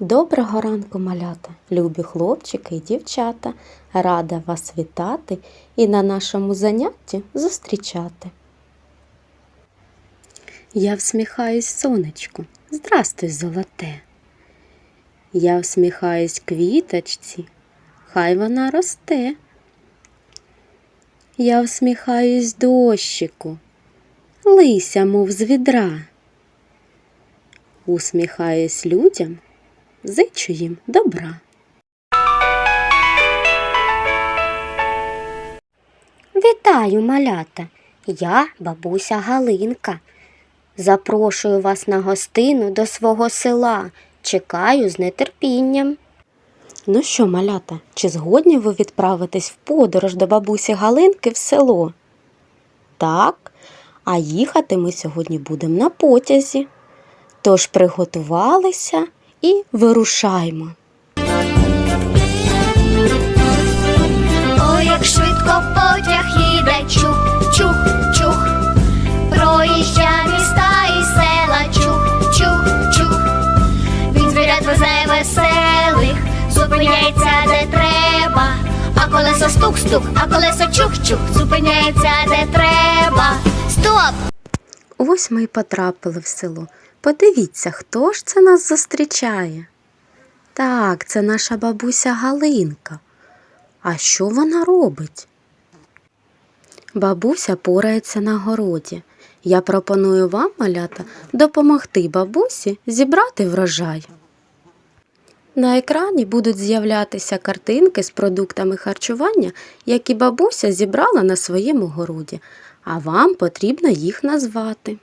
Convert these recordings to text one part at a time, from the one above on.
Доброго ранку, малята, любі хлопчики і дівчата. Рада вас вітати і на нашому занятті зустрічати. Я всміхаюсь сонечку, здрастуй, золоте. Я всміхаюсь квіточці, хай вона росте. Я всміхаюсь дощику, лися, мов з відра. Усміхаюсь людям, зичу їм добра. Вітаю, малята! Я бабуся Галинка. Запрошую вас на гостину до свого села. Чекаю з нетерпінням. Ну що, малята, чи згодні ви відправитись в подорож до бабусі Галинки в село? Так, а їхати ми сьогодні будемо на потязі. Тож приготувалися і вирушаймо. Ой, як швидко потяг їде, чух, чух, чух, проїжджає міста і села, чух, чух, чух. Він звірят везе веселих, зупиняється де треба, а колесо стук-стук, а колесо чух-чух, зупиняється де треба. Стоп! Ось ми й потрапили в село. Подивіться, хто ж це нас зустрічає? Так, це наша бабуся Галинка. А що вона робить? Бабуся порається на городі. Я пропоную вам, малята, допомогти бабусі зібрати врожай. На екрані будуть з'являтися картинки з продуктами харчування, які бабуся зібрала на своєму городі, а вам потрібно їх назвати.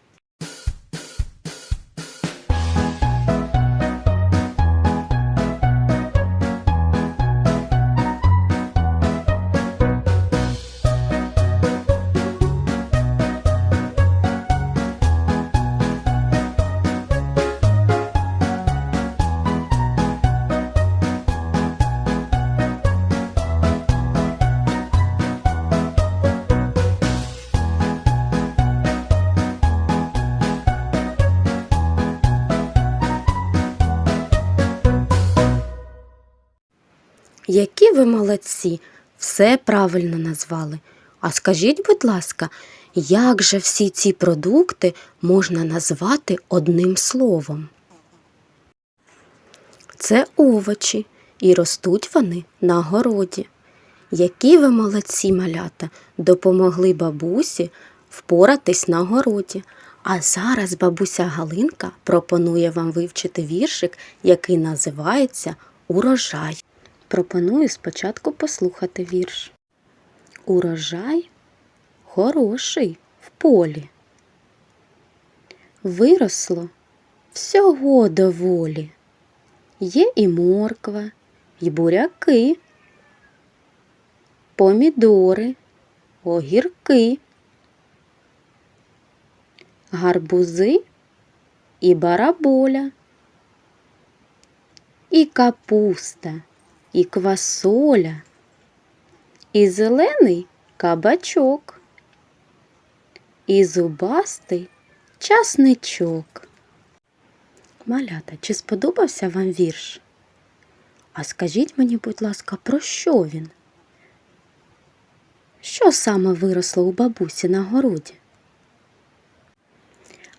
Які ви молодці, все правильно назвали. А скажіть, будь ласка, як же всі ці продукти можна назвати одним словом? Це овочі, і ростуть вони на городі. Які ви молодці малята, допомогли бабусі впоратись на городі. А зараз бабуся Галинка пропонує вам вивчити віршик, який називається Урожай. Пропоную спочатку послухати вірш. Урожай хороший в полі. Виросло всього доволі. Є і морква, і буряки, помідори, огірки, гарбузи і бараболя, і капуста і квасоля, і зелений кабачок, і зубастий часничок. Малята, чи сподобався вам вірш? А скажіть мені, будь ласка, про що він? Що саме виросло у бабусі на городі?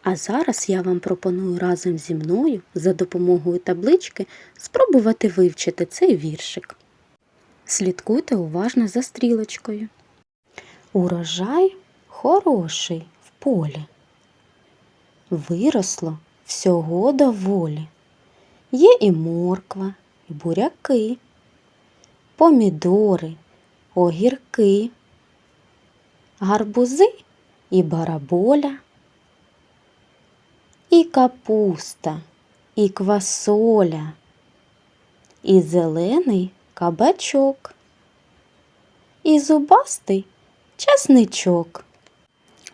А зараз я вам пропоную разом зі мною за допомогою таблички спробувати вивчити цей віршик. Слідкуйте уважно за стрілочкою. Урожай хороший в полі. Виросло всього доволі. Є і морква, і буряки, помідори, огірки, гарбузи і бараболя і капуста, і квасоля, і зелений кабачок, і зубастий часничок.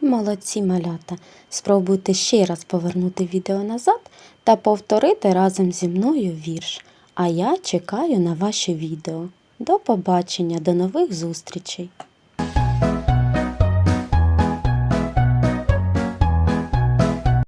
Молодці малята! Спробуйте ще раз повернути відео назад та повторити разом зі мною вірш. А я чекаю на ваші відео. До побачення, до нових зустрічей!